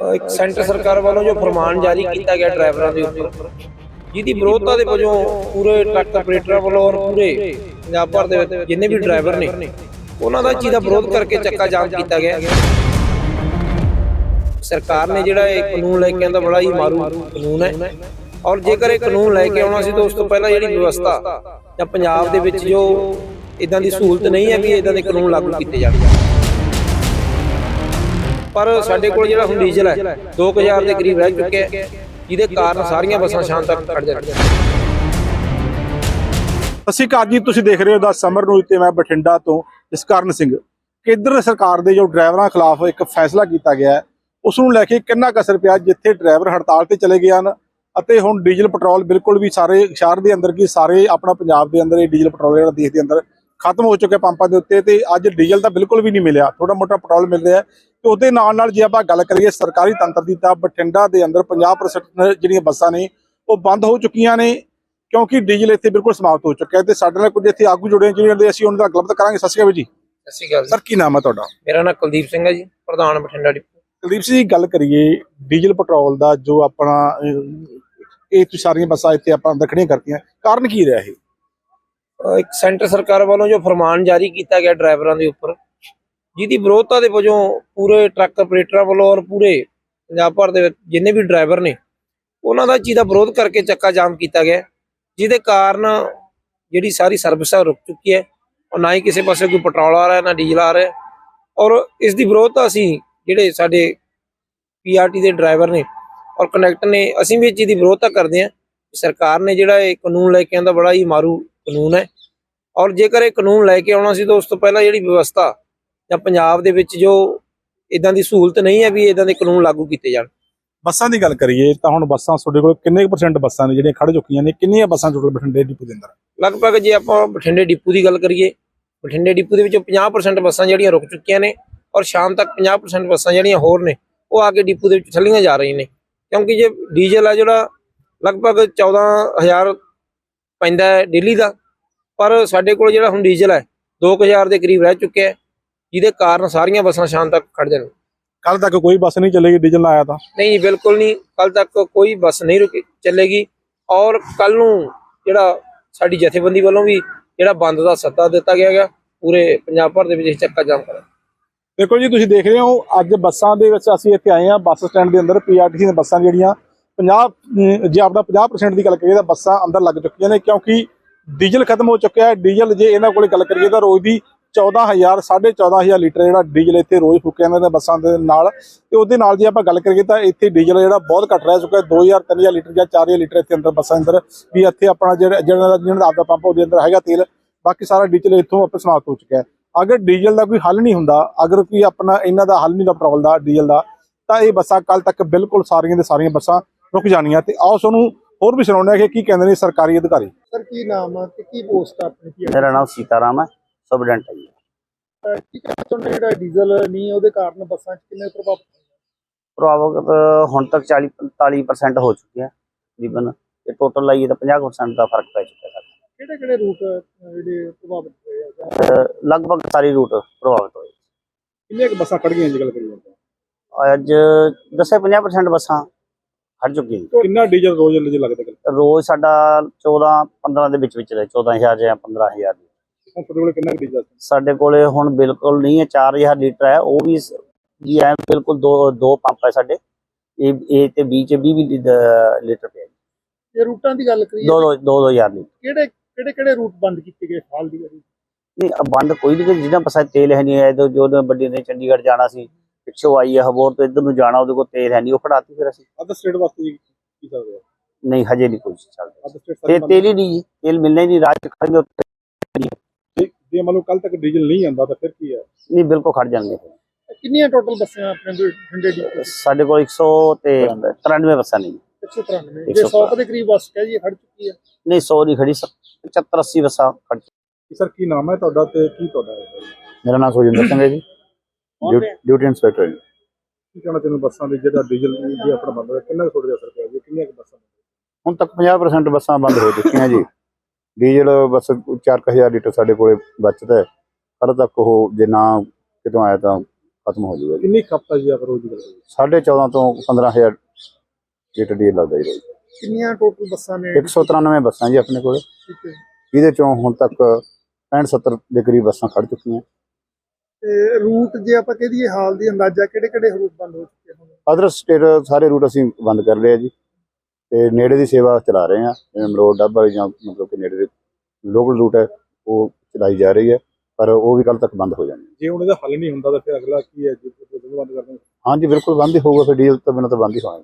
ਇੱਕ ਸੈਂਟਰ ਸਰਕਾਰ ਵੱਲੋਂ ਜੋ ਫਰਮਾਨ ਜਾਰੀ ਕੀਤਾ ਗਿਆ ਡਰਾਈਵਰਾਂ ਦੇ ਉੱਪਰ, ਜਿਹਦੀ ਵਿਰੋਧਤਾ ਦੇ ਵਜੋਂ ਪੂਰੇ ਟਰੱਕ ਆਪਰੇਟਰਾਂ ਵੱਲੋਂ ਔਰ ਪੂਰੇ ਪੰਜਾਬ ਭਰ ਦੇ ਵਿੱਚ ਜਿੰਨੇ ਵੀ ਡਰਾਈਵਰ ਨੇ, ਉਹਨਾਂ ਦਾ ਚੀਜ਼ ਦਾ ਵਿਰੋਧ ਕਰਕੇ ਚੱਕਾ ਜਾਮ ਕੀਤਾ ਗਿਆ। ਸਰਕਾਰ ਨੇ ਜਿਹੜਾ ਇਹ ਕਾਨੂੰਨ ਲੈ ਕੇ ਆਂਦਾ ਬੜਾ ਹੀ ਮਾਰੂ ਕਾਨੂੰਨ ਹੈ। ਔਰ ਜੇਕਰ ਇਹ ਕਾਨੂੰਨ ਲੈ ਕੇ ਆਉਣਾ ਸੀ, ਤਾਂ ਉਸ ਤੋਂ ਪਹਿਲਾਂ ਜਿਹੜੀ ਵਿਵਸਥਾ ਜਾਂ ਪੰਜਾਬ ਦੇ ਵਿੱਚ ਜੋ ਇਦਾਂ ਦੀ ਸਹੂਲਤ ਨਹੀਂ ਹੈ ਵੀ ਇਦਾਂ ਦੇ ਕਾਨੂੰਨ ਲਾਗੂ ਕੀਤੇ ਜਾਣ। ਪਰ ਸਾਡੇ ਕੋਲ ਜਿਹੜਾ ਹੁਣ ਡੀਜ਼ਲ ਹੈ 2000 ਦੇ ਕਰੀਬ ਰਹਿ ਚੁੱਕਿਆ ਹੈ ਜਿਹਦੇ ਕਾਰਨ ਸਾਰੀਆਂ ਬੱਸਾਂ ਸ਼ਾਮ ਤੱਕ ਖੜ ਜਾਂਦੀਆਂ ਅਸੀਂ ਜੀ ਤੁਸੀਂ ਦੇਖ ਰਹੇ ਹੋ ਦਾ ਸਮਰ ਨੂੰ ਤੇ ਮੈਂ ਬਠਿੰਡਾ ਤੋਂ ਜਸਕਰਨ ਸਿੰਘ। ਕੇਂਦਰ ਸਰਕਾਰ ਦੇ ਜੋ ਡਰਾਈਵਰਾਂ ਖਿਲਾਫ ਇੱਕ ਫੈਸਲਾ ਕੀਤਾ ਗਿਆ ਉਸ ਨੂੰ ਲੈ ਕੇ ਕਿੰਨਾ ਕੁ ਅਸਰ ਪਿਆ ਜਿੱਥੇ ਡਰਾਈਵਰ ਹੜਤਾਲ ਤੇ ਚਲੇ ਗਏ ਹਨ ਅਤੇ ਹੁਣ ਡੀਜ਼ਲ ਪੈਟਰੋਲ ਬਿਲਕੁਲ ਵੀ ਸਾਰੇ ਸ਼ਹਿਰ ਦੇ ਅੰਦਰ ਕੀ ਸਾਰੇ ਆਪਣਾ ਪੰਜਾਬ ਦੇ ਅੰਦਰ ਇਹ ਡੀਜ਼ਲ ਪੈਟਰੋਲ ਜਿਹੜਾ ਦੇਸ਼ ਦੇ ਅੰਦਰ ਖਤਮ ਹੋ ਚੁੱਕਿਆ ਪੰਪਾਂ ਦੇ ਉੱਤੇ ਤੇ ਅੱਜ ਡੀਜ਼ਲ ਤਾਂ ਬਿਲਕੁਲ ਵੀ ਨਹੀਂ ਮਿਲਿਆ। ਥੋੜਾ ਮੋਟਾ ਪੈਟਰੋਲ ਮਿਲ ਰਿਹਾ ਹੈ। ਤੇ ਉਹਦੇ ਨਾਲ ਨਾਲ ਜੇ ਆਪਾਂ ਗੱਲ ਕਰੀਏ ਸਰਕਾਰੀ ਤੰਤਰ ਦੀ ਤਾਂ ਬਠਿੰਡਾ ਦੇ ਅੰਦਰ 50% ਜਿਹੜੀਆਂ ਬੱਸਾਂ ਨੇ ਉਹ ਬੰਦ ਹੋ ਚੁੱਕੀਆਂ ਨੇ ਕਿਉਂਕਿ ਡੀਜ਼ਲ ਇੱਥੇ ਬਿਲਕੁਲ ਸਮਾਪਤ ਹੋ ਚੁੱਕਿਆ ਤੇ ਸਾਡੇ ਨਾਲ ਕੁਝ ਇੱਥੇ ਆਗੂ ਜੁੜੇ ਜਿਹਨਾਂ ਦੇ ਅਸੀਂ ਉਹਨਾਂ ਦਾ ਗੱਲਬਾਤ ਕਰਾਂਗੇ। ਸਤਿ ਸ਼੍ਰੀ ਅਕਾਲ ਜੀ। ਸਤਿ ਸ਼੍ਰੀ ਅਕਾਲ ਜੀ। ਸਰ ਕੀ ਨਾਮ ਹੈ ਤੁਹਾਡਾ? ਮੇਰਾ ਨਾਮ ਕੁਲਦੀਪ ਸਿੰਘ ਹੈ ਜੀ ਪ੍ਰਧਾਨ ਬਠਿੰਡਾ ਡਿਪੂ। ਕੁਲਦੀਪ ਸਿੰਘ ਜੀ ਗੱਲ ਕਰੀਏ ਡੀਜ਼ਲ ਪੈਟਰੋਲ ਦਾ ਜੋ ਆਪਣਾ ਇਹ ਸਾਰੀਆਂ ਬੱਸਾਂ ਇੱਥੇ ਆਪਾਂ ਅੰਦਰ ਖੜੀਆਂ ਕਰਤੀਆਂ ਕਾਰਨ ਕੀ ਰਿਹਾ ਇਹ? ਇੱਕ ਸੈਂਟਰ ਸਰਕਾਰ ਵੱਲੋਂ ਜੋ ਫਰਮਾਨ ਜਾਰੀ ਕੀਤਾ ਗਿਆ ਡਰਾਈਵਰਾਂ ਦੇ ਉੱਪਰ ਜਿਹਦੀ ਵਿਰੋਧਤਾ ਦੇ ਵਜੋਂ ਪੂਰੇ ਟਰੱਕ ਆਪਰੇਟਰਾਂ ਵੱਲੋਂ ਔਰ ਪੂਰੇ ਪੰਜਾਬ ਭਰ ਦੇ ਵਿੱਚ ਜਿੰਨੇ ਵੀ ਡਰਾਈਵਰ ਨੇ, ਉਹਨਾਂ ਦਾ ਚੀਜ਼ ਦਾ ਵਿਰੋਧ ਕਰਕੇ ਚੱਕਾ ਜਾਮ ਕੀਤਾ ਗਿਆ ਜਿਹਦੇ ਕਾਰਨ ਜਿਹੜੀ ਸਾਰੀ ਸਰਵਿਸ ਆ ਰੁਕ ਚੁੱਕੀ ਹੈ ਔਰ ਨਾ ਹੀ ਕਿਸੇ ਪਾਸੇ ਕੋਈ ਪੈਟਰੋਲ ਆ ਰਿਹਾ, ਨਾ ਡੀਜ਼ਲ ਆ ਰਿਹਾ ਔਰ ਇਸ ਦੀ ਵਿਰੋਧਤਾ ਅਸੀਂ ਜਿਹੜੇ ਸਾਡੇ ਪੀਆਰਟੀ ਦੇ ਡਰਾਈਵਰ ਨੇ ਔਰ ਕਨੈਕਟ ਨੇ, ਅਸੀਂ ਵੀ ਇਹ ਚੀਜ਼ ਦੀ ਵਿਰੋਧਤਾ ਕਰਦੇ ਹਾਂ ਸਰਕਾਰ ਨੇ ਜਿਹੜਾ ਇਹ ਕਾਨੂੰਨ ਲੈ ਕੇ ਆਂਦਾ ਬੜਾ ਹੀ ਮਾਰੂ ਕਾਨੂੰਨ ਹੈ ਔਰ ਜੇਕਰ ਇਹ ਕਾਨੂੰਨ ਲੈ ਕੇ ਆਉਣਾ ਸੀ ਤਾਂ ਉਸ ਤੋਂ ਪਹਿਲਾਂ ਜਿਹੜੀ ਵਿਵਸਥਾ ਜਾਂ ਪੰਜਾਬ ਦੇ ਵਿੱਚ ਜੋ ਇਦਾਂ ਦੀ ਸਹੂਲਤ ਨਹੀਂ ਹੈ ਵੀ ਇਦਾਂ ਦੇ ਕਾਨੂੰਨ ਲਾਗੂ ਕੀਤੇ ਜਾਣ। ਬੱਸਾਂ ਦੀ ਗੱਲ ਕਰੀਏ ਤਾਂ ਹੁਣ ਬੱਸਾਂ ਤੁਹਾਡੇ ਕੋਲ ਕਿੰਨੇ ਪਰਸੈਂਟ ਬੱਸਾਂ ਨੇ ਜਿਹੜੀਆਂ ਖੜ ਚੁੱਕੀਆਂ ਨੇ? ਕਿੰਨੀਆਂ ਬੱਸਾਂ ਟੋਟਲ ਬਠਿੰਡੇ ਡਿਪੂ ਦੇ ਅੰਦਰ? ਲਗਭਗ ਜੇ ਆਪਾਂ ਬਠਿੰਡੇ ਡਿਪੂ ਦੀ ਗੱਲ ਕਰੀਏ ਬਠਿੰਡੇ ਡਿਪੂ ਦੇ ਵਿੱਚੋਂ 50% ਬੱਸਾਂ ਜਿਹੜੀਆਂ ਰੁਕ ਚੁੱਕੀਆਂ ਨੇ ਔਰ ਸ਼ਾਮ ਤੱਕ 50% ਬੱਸਾਂ ਜਿਹੜੀਆਂ ਹੋਰ ਨੇ ਉਹ ਆ ਕੇ ਡਿਪੂ ਦੇ ਵਿੱਚ ਥੱਲੀਆਂ ਜਾ ਰਹੀਆਂ ਨੇ। ਕਿਉਂਕਿ ਜੇ ਡੀਜ਼ਲ ਆ ਜਿਹੜਾ ਲਗਭਗ 14000 ਪੈਂਦਾ ਹੈ ਡੇਲੀ ਦਾ ਪਰ ਸਾਡੇ ਕੋਲ ਜਿਹੜਾ ਹੁਣ ਡੀਜ਼ਲ ਹੈ 2000 ਦੇ ਕਰੀਬ ਰਹਿ ਚੁੱਕਿਆ ਹੈ। ਜਿਹਦੇ ਕਾਰਨ ਸਾਰੀਆਂ ਬੱਸਾਂ ਸ਼ਾਮ ਤੱਕ ਖੜ ਜਾਣ। ਕੱਲ ਤੱਕ ਕੋਈ ਬੱਸ ਨਹੀਂ ਚੱਲੇਗੀ ਡੀਜ਼ਲ ਆਇਆ ਤਾਂ? ਨਹੀਂ ਬਿਲਕੁਲ ਨਹੀਂ। ਕੱਲ ਤੱਕ ਕੋਈ ਬੱਸ ਨਹੀਂ ਰੁਕੀ ਚੱਲੇਗੀ। ਔਰ ਕੱਲ ਨੂੰ ਜਿਹੜਾ ਸਾਡੀ ਜਥੇਬੰਦੀ ਵੱਲੋਂ ਵੀ ਜਿਹੜਾ ਬੰਦ ਦਾ ਸੱਦਾ ਦਿੱਤਾ ਗਿਆ ਹੈਗਾ ਪੂਰੇ ਪੰਜਾਬ ਭਰ ਦੇ ਵਿੱਚ ਚੱਕਾ ਜਾਮ ਕਰਾਂਗੇ। ਦੇਖੋ ਜੀ ਤੁਸੀਂ ਦੇਖ ਰਹੇ ਹੋ ਅੱਜ ਬੱਸਾਂ ਦੇ ਵਿੱਚ ਅਸੀਂ ਇੱਥੇ ਆਏ ਹਾਂ ਬੱਸ ਸਟੈਂਡ ਦੇ ਅੰਦਰ ਪੀਆਰਟੀਸੀ ਦੀਆਂ ਬੱਸਾਂ ਜਿਹੜੀਆਂ 50 ਅਮ, ਜੇ ਆਪਣਾ 50% ਦੀ ਗੱਲ ਕਰੀਏ ਤਾਂ ਬੱਸਾਂ ਅੰਦਰ ਲੱਗ ਚੁੱਕੀਆਂ ਨੇ ਕਿਉਂਕਿ ਡੀਜ਼ਲ ਖਤਮ ਹੋ ਚੁੱਕਿਆ ਹੈ। ਡੀਜ਼ਲ ਜੇ ਇਹਨਾਂ ਕੋਲੇ ਗੱਲ ਕਰੀਏ ਤਾਂ ਰੋਜ਼ ਦੀ 14000 14500 ਲੀਟਰ ਜਿਹੜਾ ਡੀਜ਼ਲ ਇੱਥੇ ਰੋਜ਼ ਫੁੱਕਿਆ ਜਾਂਦਾ ਬੱਸਾਂ ਦੇ ਨਾਲ। ਤੇ ਉਹਦੇ ਨਾਲ ਜੇ ਆਪਾਂ ਗੱਲ ਕਰੀਏ ਤਾਂ ਇੱਥੇ ਡੀਜ਼ਲ ਜਿਹੜਾ ਬਹੁਤ ਘੱਟ ਰਹਿ ਚੁੱਕਾ ਹੈ। 2000 3000 ਲੀਟਰ ਜਾਂ 4000 ਲੀਟਰ ਇੱਥੇ ਅੰਦਰ ਬੱਸਾਂ ਅੰਦਰ ਵੀ ਇੱਥੇ ਆਪਣਾ ਜਿਹੜਾ ਜਿਹੜਾ ਦਾ ਆਪਦਾ ਪੰਪ ਉਹਦੇ ਅੰਦਰ ਹੈਗਾ ਤੇਲ। ਬਾਕੀ ਸਾਰਾ ਡੀਜ਼ਲ ਇੱਥੋਂ ਆਪੇ ਸਮਾਪਤ ਹੋ ਚੁੱਕਿਆ ਹੈ। ਅਗਰ ਡੀਜ਼ਲ ਦਾ ਕੋਈ ਹੱਲ ਨਹੀਂ ਹੁੰਦਾ ਅਗਰ ਕੋਈ ਆਪਣਾ ਇਹਨਾਂ ਦਾ ਹੱਲ ਨਹੀਂ ਦਾ ਪੈਟਰੋਲ ਦਾ ਡੀਜ਼ਲ ਦਾ ਤਾਂ ਇਹ ਬੱਸਾਂ ਕੱਲ ਤੱਕ ਬਿਲਕੁਲ ਸਾਰੀਆਂ ਦੇ ਸਾਰੀਆਂ ਬੱਸਾਂ ਰੁਕ ਜਾਣੀਆਂ। ਤੇ ਆਓ ਤੁਹਾਨੂੰ ਹੋਰ ਵੀ ਸੁਣਾਉਂਦੇ ਆ ਕਿ ਕੀ ਕਹਿੰਦੇ ਨੇ ਸਰਕਾਰੀ ਅਧਿਕਾਰੀ। ਸਰ ਕੀ ਨਾਮ ਆ ਤੇ ਕੀ ਪੋਸਟ ਆ ਆਪਣੀ? ਕੀ ਮੇਰਾ ਨਾਮ ਸੀਤਾਰਾਮ ਹੈ। ਸਬਡੈਂਟ ਹੈ ਜੀ। ਕੀ ਕਹਿਣਾ ਚਾਹੁੰਦੇ ਜਿਹੜਾ ਡੀਜ਼ਲ ਨਹੀਂ ਉਹਦੇ ਕਾਰਨ ਬੱਸਾਂ 'ਚ ਕਿੰਨੇ ਪ੍ਰਭਾਵ ਪ੍ਰਭਾਵਿਤ ਹੁਣ ਤੱਕ 40 45% ਹੋ ਚੁੱਕੇ ਹੈ ਤਕਰੀਬਨ। ਤੇ ਟੋਟਲ ਲਾਈਏ ਤਾਂ 50% ਦਾ ਫ਼ਰਕ ਪੈ ਚੁੱਕਾ ਹੈ ਕਿਹੜੇ ਕਿਹੜੇ ਰੂਟ ਜਿਹੜੇ ਪ੍ਰਭਾਵਿਤ ਹੋਏ ਆ? ਸਾਡਾ ਲਗਭਗ ਸਾਰੇ ਰੂਟ ਪ੍ਰਭਾਵਿਤ ਹੋਏ। ਕਿੰਨੀਆਂ ਕੁ ਬੱਸਾਂ ਖੜ ਗਈਆਂ ਜੀ ਗੱਲ ਕਰੀਏ? ਅੱਜ ਦੱਸੇ 50% ਬੱਸਾਂ ਚੁੱਕੀਆਂ ਨੇ। ਕਿੰਨਾ ਡੀਜ਼ਲ ਰੋਜ਼ ਲੱਗਦਾ ਰੋਜ਼ ਸਾਡਾ 14 15 ਦੇ ਵਿੱਚ ਵਿੱਚ ਰਹੇ 14000 ਜਾਂ 15000 ਹੁਣ ਤੁਹਾਡੇ ਕੋਲ ਕਿੰਨਾ ਕੁ ਡੀਜ਼ਲ ਸਾਡੇ ਕੋਲੇ ਹੁਣ ਬਿਲਕੁਲ ਨਹੀਂ ਹੈ 4000 ਲੀਟਰ ਹੈ। ਉਹ ਵੀ ਜੀ ਐ ਬਿਲਕੁਲ ਦੋ ਦੋ ਪੰਪ ਹੈ ਸਾਡੇ। ਇਹ ਇਹ ਤੇ ਬੀ ਚ 20 ਲੀਟਰ ਪਿਆ ਜੀ। ਇਹ ਰੂਟਾਂ ਦੀ ਗੱਲ ਕਰੀਏ ਦੋ ਦੋ ਦੋ ਦੋ ਹਜ਼ਾਰ ਲੀਟਰ। ਕਿਹੜੇ ਕਿਹੜੇ ਕਿਹੜੇ ਰੂਟ ਬੰਦ ਕੀਤੇ ਗਏ ਹਾਲ ਦੀ ਵਾਰੀ? ਨਹੀਂ ਬੰਦ ਕੋਈ ਨਹੀਂ ਜਿਹਨਾਂ ਪਾਸੇ ਤੇਲ ਹੈ ਨਹੀਂ ਹੈ ਜੋ ਜੋ ਵੱਡੀ ਨੇ ਚੰਡੀਗੜ੍ਹ ਜਾਣਾ ਸੀ ਪਿੱਛੋਂ ਆਈ ਹੈ ਹਬੋਰ ਤੋਂ ਇੱਧਰ ਨੂੰ ਜਾਣਾ ਉਹਦੇ ਕੋਲ ਤੇਲ ਹੈ ਨਹੀਂ ਉਹ ਖੜਾਤੀ ਫਿਰ ਅਸੀਂ। ਅਦਰ ਸਟੇਟ ਵਾਸਤੇ ਕੀ ਚੱਲ ਰਿਹਾ? ਨਹੀਂ ਹਜੇ ਨਹੀਂ ਕੁਝ ਚੱਲਦਾ ਅਦਰ ਸਟੇਟ ਤੇ ਤੇਲ ਹੀ ਨਹੀਂ ਜੀ, ਤੇਲ ਮਿਲਣਾ ਹੀ ਨਹੀਂ ਰਾਜ ਚ ਖੜਨਗੇ ਉੱਥੇ। ਜੇ ਮੰਨ ਲਓ ਕੱਲ ਤੱਕ ਡੀਜ਼ਲ ਨਹੀਂ ਆਂਦਾ ਤਾਂ ਫਿਰ ਕੀ ਹੈ? ਨਹੀਂ ਬਿਲਕੁਲ ਖੜ ਜਾਣਗੇ। ਕਿੰਨੀਆਂ ਟੋਟਲ ਬੱਸਾਂ ਆਪਣੇ ਠੰਡੇ ਡੀ ਸਾਡੇ ਕੋਲ 100 ਤੇ 93 ਬੱਸਾਂ ਨਹੀਂ 193 ਜੇ 100 ਦੇ ਕਰੀਬ ਬੱਸ ਕਹਿ ਜੀ ਖੜ ਚੁੱਕੀ ਹੈ। ਨਹੀਂ 100 ਨਹੀਂ ਖੜੀ 75 80 ਬੱਸਾਂ ਖੜ ਸਰ ਕੀ ਨਾਮ ਹੈ ਤੁਹਾਡਾ ਤੇ ਕੀ ਤੁਹਾਡਾ ਹੈ? ਮੇਰਾ ਨਾਮ ਸੁਜਿੰਦਰ ਸਿੰਘ ਹੈ ਜੀ। ਡਿਊ- ਡਿਊਟੀ ਇੰਸਪੈਕਟਰ ਜੀ। ਕੀ ਕਹਿਣਾ ਚਾਹੁੰਦੇ ਬੱਸਾਂ ਦੇ? ਜਿਹੜਾ ਡੀਜ਼ਲ ਜੇ ਆਪਣਾ ਬੰਦ ਹੋਇਆ ਕਿੰਨਾ ਤੁਹਾਡੇ ਅਸਰ ਪਿਆ ਜੀ? ਕਿੰਨੀਆਂ ਕੁ ਬੱਸਾਂ ਹੁਣ ਤੱਕ 50% ਬੱਸਾਂ ਬੰਦ ਹੋ ਚੁੱਕੀਆਂ ਜੀ। ਡੀਜ਼ਲ ਬਸ 4000 ਲੀਟਰ ਸਾਡੇ ਕੋਲੇ ਬਚਦਾ ਹੈ। ਕੱਲ੍ਹ ਤੱਕ ਉਹ ਜੇ ਨਾ ਕਿਤੋਂ ਆਇਆ ਤਾਂ ਖਤਮ ਹੋ ਜਾਊਗਾ। ਕਿੰਨੀ ਖਪਤ ਹੈ ਜੀ ਆਪ ਰੋਜ਼ ਦੀ? ਗੱਲ 14.5 ਤੋਂ 15000 ਲੀਟਰ ਡੀਜ਼ਲ ਲੱਗਦਾ ਜੀ ਰੋਜ਼। ਕਿੰਨੀਆਂ ਟੋਟਲ ਬੱਸਾਂ ਨੇ? 193 ਬੱਸਾਂ ਜੀ ਆਪਣੇ ਕੋਲ। ਠੀਕ ਹੈ। ਇਹਦੇ ਚੋਂ ਹੁਣ ਤੱਕ 65 70 ਦੇ ਕਰੀਬ ਬੱਸਾਂ ਖੜ ਚੁੱਕੀਆਂ। ਤੇ ਰੂਟ ਜੇ ਆਪਾਂ ਕਹਿ ਦਈਏ ਹਾਲ ਦੀ ਅੰਦਾਜ਼ਾ ਕਿਹੜੇ ਕਿਹੜੇ ਰੂਟ ਬੰਦ ਹੋ ਚੁੱਕੇ ਹਨ ਅਦਰ ਸਟੇਟ ਸਾਰੇ ਰੂਟ ਅਸੀਂ ਬੰਦ ਕਰ ਲਏ ਆ ਜੀ। ਤੇ ਨੇੜੇ ਦੀ ਸੇਵਾ ਚਲਾ ਰਹੇ ਆ ਜਿਵੇਂ ਮਲੋਟ ਡੱਬਾ ਜਾਂ ਮਤਲਬ ਕਿ ਨੇੜੇ ਦੇ ਲੋਕਲ ਰੂਟ ਹੈ ਉਹ ਚਲਾਈ ਜਾ ਰਹੀ ਹੈ ਪਰ ਉਹ ਵੀ ਕੱਲ ਤੱਕ ਬੰਦ ਹੋ ਜਾਣੀ ਜੇ ਹੁਣ ਇਹਦਾ ਹੱਲ ਨਹੀਂ ਹੁੰਦਾ ਤਾਂ ਫਿਰ ਅਗਲਾ ਕੀ ਹੈ ਜੀ? ਬੰਦ ਕਰ ਦੇਣਗੇ। ਹਾਂਜੀ ਬਿਲਕੁਲ ਬੰਦ ਹੀ ਹੋਊਗਾ ਫਿਰ ਡੀਜ਼ਲ ਤੋਂ ਬਿਨਾਂ ਤਾਂ ਬੰਦ ਹੀ ਹੋਣਾ